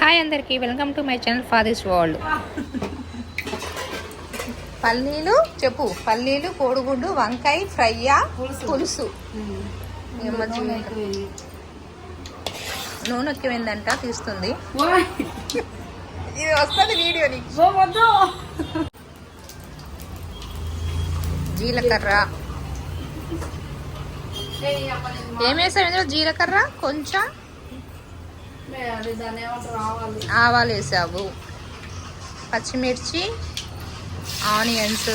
Hi అందరికీ welcome to my channel father's world. పల్లీలు చెప్పు పల్లీలు కోడిగుడ్డు వంకాయ ఫ్రైయా పులుసు. నూనె ఎక్కువైందంట తీస్తుంది. ఇది వస్తుంది వీడియో జీలకర్ర. ఏం వేసావు ఇందులో? జీలకర్ర కొంచెం? ఆవాలు వేసావు. పచ్చిమిర్చి ఆనియన్స్.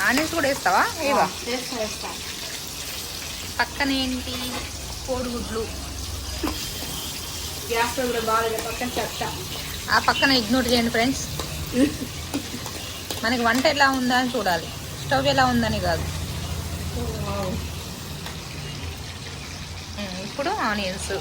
ఆనియన్స్ కూడా వేస్తావా? ఏవా పక్కన ఏంటి కోడిగుడ్లు. గ్యాస్ పక్కన చెత్త. ఆ పక్కన ఇగ్నోర్ చేయండి ఫ్రెండ్స్. మనకి వంట ఎలా ఉందా అని చూడాలి. స్టవ్ ఎలా ఉందని కాదు. ఇప్పుడు ఆనియన్స్.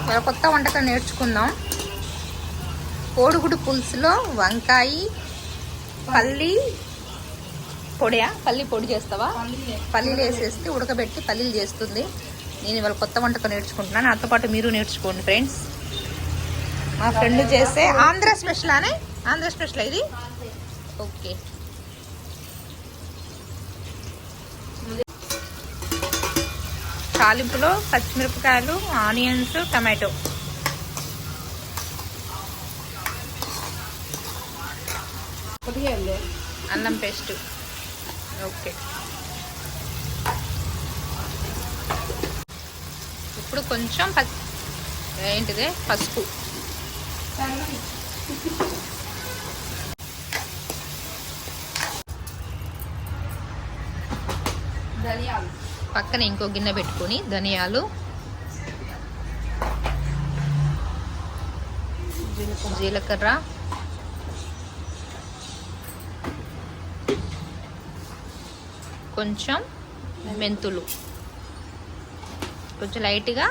ఇవాళ కొత్త వంటకం నేర్చుకుందాం. కోడిగుడు పులుసులో వంకాయ పల్లి పొడియా? పల్లి పొడి చేస్తావా? పల్లీలు వేసేసి ఉడకబెట్టి పల్లీలు చేస్తుంది. నేను ఇవాళ కొత్త వంటకం నేర్చుకుంటున్నాను. నాతో పాటు మీరు నేర్చుకోండి ఫ్రెండ్స్. మా ఫ్రెండ్ చేస్తే ఆంధ్ర స్పెషల్ అనే ఆంధ్ర స్పెషల్ ఇది? ఓకే. తాలింపులో పచ్చిమిరపకాయలు ఆనియన్స్ టమాటో. అన్నం అల్లం పేస్ట్. ఓకే. ఇప్పుడు కొంచెం ప ఏంటిదే? పసుపు. ధనియాలు. పక్కన ఇంకో గిన్నె పెట్టుకొని ధనియాలు జీలకర్ర కొంచెం మెంతులు. కొంచెం లైట్గా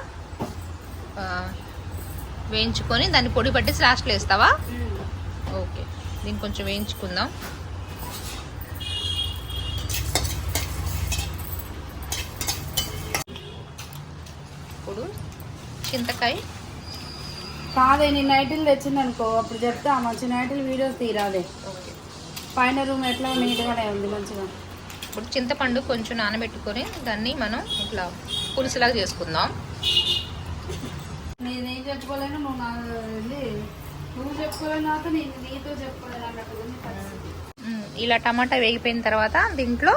వేయించుకొని దాన్ని పొడి పట్టేసి లాస్ట్లో వేస్తావా? ఓకే. దీన్ని కొంచెం వేయించుకుందాం. ఇప్పుడు చింతకాయ. కాదే నేను నైట్లు తెచ్చింది అనుకో అప్పుడు చెప్తా మంచి నైట్లు వీడియోస్ ఓకే. పైన రూమ్ ఎట్లా నీట్గానే ఉంది మంచిగా. ఇప్పుడు చింతపండు కొంచెం నానబెట్టుకొని దాన్ని మనం ఇట్లా పులుసులాగా చేసుకుందాం. నేను చెప్పుకోలేను నువ్వు నా వెళ్ళి నువ్వు చెప్పుకోలేను నాతో నేను నీతో చెప్పుకోలేను అన్నట్టు. మ్, ఇలా టమాటా వేగిపోయిన తర్వాత దీంట్లో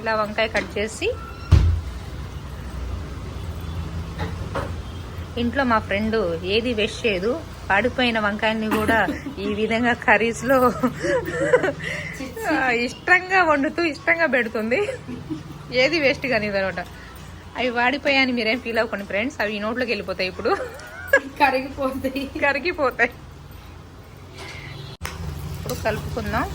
ఇలా వంకాయ కట్ చేసి ఇంట్లో మా ఫ్రెండ్ ఏది వేస్ట్ చేయదు. పాడిపోయిన వంకాయల్ని కూడా ఈ విధంగా కర్రీస్లో ఇష్టంగా వండుతూ ఇష్టంగా పెడుతుంది. ఏది వేస్ట్ కానీ అనమాట అవి వాడిపోయాయని మీరేం ఫీల్ అవ్వకండి ఫ్రెండ్స్ అవి ఈ నోట్లోకి వెళ్ళిపోతాయి ఇప్పుడు. కరిగిపోతాయి. కరిగిపోతాయి. ఇప్పుడు కలుపుకుందాం.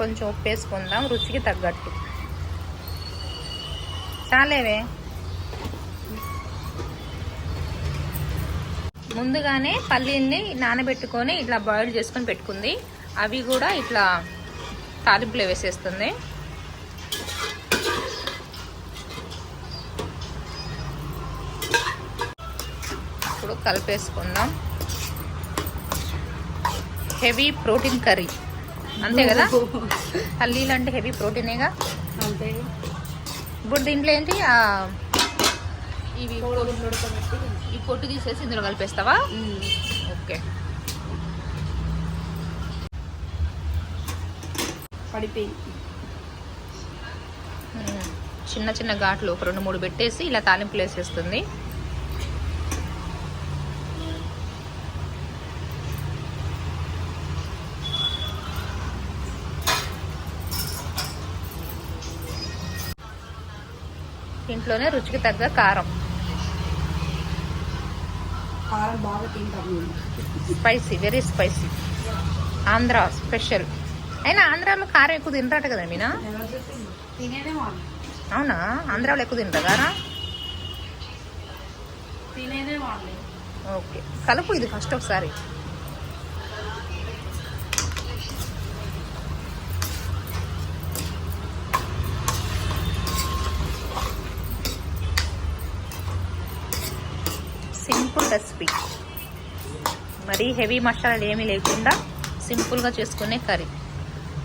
కొంచెం ఉప్పు వేసుకుందాం రుచికి తగ్గట్టు. చాలేవే ముందుగానే పల్లీల్ని నానబెట్టుకొని ఇట్లా బాయిల్ చేసుకొని పెట్టుకుంది. అవి కూడా ఇట్లా తాలింపులో వేసేస్తుంది. ఇప్పుడు కలిపేసుకుందాం. హెవీ ప్రోటీన్ కర్రీ అంతే కదా? పల్లీలు అంటే హెవీ ప్రోటీనేగా అంతే. ఇప్పుడు దీంట్లో ఏంటి? ఇవి ఈ పొట్టు తీసేసి ఇందులో కలిపేస్తావా. ఓకే. పడిపోయింది ఉమ్, చిన్న చిన్న ఘాట్లు ఒక రెండు మూడు పెట్టేసి ఇలా తాలింపులు వేసేస్తుంది. దీంట్లోనే రుచికి తగ్గ కారం. కారం బాగా తింటాం spicy very spicy. Andhra special. అయినా ఆంధ్రాలో కారం ఎక్కువ తింటారట కదా మీనా? అవునా? ఆంధ్రాలో ఎక్కువ తింటారా ఓకే. కలుపు ఇది ఫస్ట్ ఒకసారి. రెసిపీ మరీ హెవీ మసాలాలు ఏమీ లేకుండా సింపుల్గా చేసుకునే కర్రీ.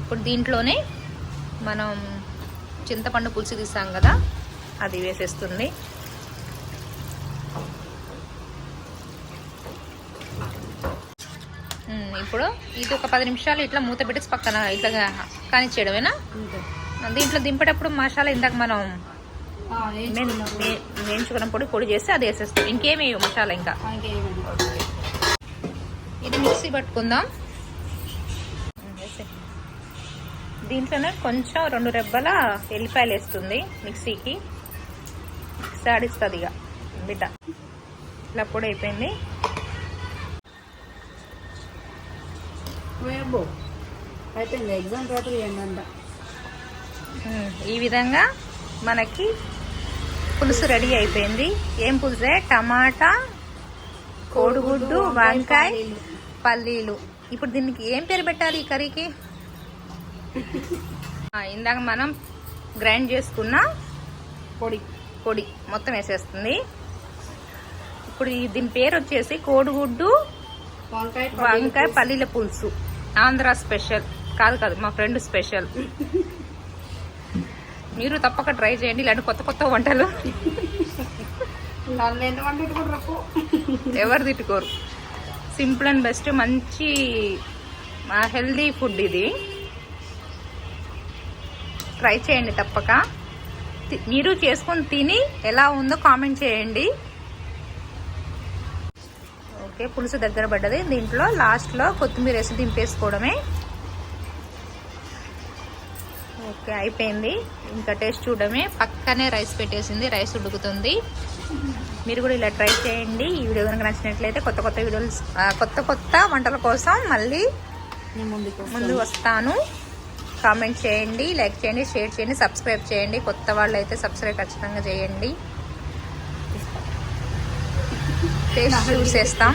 ఇప్పుడు దీంట్లోనే మనం చింతపండు పులుసు తీసాం కదా అది వేసేస్తుంది. ఇప్పుడు ఇది ఒక పది నిమిషాలు ఇట్లా మూత పెట్టేసి పక్కన ఇట్లా కానిచ్చేయడమేనా? దీంట్లో దింపేటప్పుడు మసాలా ఇందాక మనం వేయించుకున్న పొడి. పొడి చేసి అది వేసేస్తాం. ఇంకేమి మసాలా ఇంకా. ఇది మిక్సీ పట్టుకుందాం. దీంట్లోనే కొంచెం రెండు రెబ్బల ఎల్లిపాయలు వేస్తుంది మిక్సీకి. సాడిస్తుంది ఇక బిడ్డ. ఇలా పొడి అయిపోయింది. అయిపోయింది. ఎగ్జామ్ పేపర్ ఏంటంట ఉమ్, ఈ విధంగా మనకి పులుసు రెడీ అయిపోయింది. ఏం పులుసే? టమాటా కోడిగుడ్డు వంకాయ పల్లీలు. ఇప్పుడు దీనికి ఏం పేరు పెట్టాలి ఈ కర్రీకి? ఇందాక మనం గ్రైండ్ చేసుకున్న పొడి. పొడి మొత్తం వేసేస్తుంది. ఇప్పుడు దీని పేరు వచ్చేసి కోడిగుడ్డు వంకాయ వంకాయ పల్లీల పులుసు. ఆంధ్ర స్పెషల్. కాదు కాదు మా ఫ్రెండ్ స్పెషల్. మీరు తప్పక ట్రై చేయండి ఇలాంటి కొత్త కొత్త వంటలు. ఎవరు తిట్టుకోరు. సింపుల్ అండ్ బెస్ట్ మంచి హెల్దీ ఫుడ్ ఇది. ట్రై చేయండి తప్పక. మీరు చేసుకొని తిని ఎలా ఉందో కామెంట్ చేయండి. ఓకే పులుసు దగ్గర పడ్డది. దీంట్లో లాస్ట్లో కొత్తిమీర వేసి దింపేసుకోవడమే. ఓకే అయిపోయింది. ఇంకా టేస్ట్ చూడడమే. పక్కనే రైస్ పెట్టేసింది. రైస్ ఉడుకుతుంది. మీరు కూడా ఇలా ట్రై చేయండి. ఈ వీడియో కనుక నచ్చినట్లయితే కొత్త కొత్త వీడియోలు కొత్త కొత్త వంటల కోసం మళ్ళీ ముందు వస్తాను. కామెంట్ చేయండి లైక్ చేయండి షేర్ చేయండి సబ్స్క్రైబ్ చేయండి. కొత్త వాళ్ళు అయితే సబ్స్క్రైబ్ ఖచ్చితంగా చేయండి. టేస్ట్ చూసేస్తాం.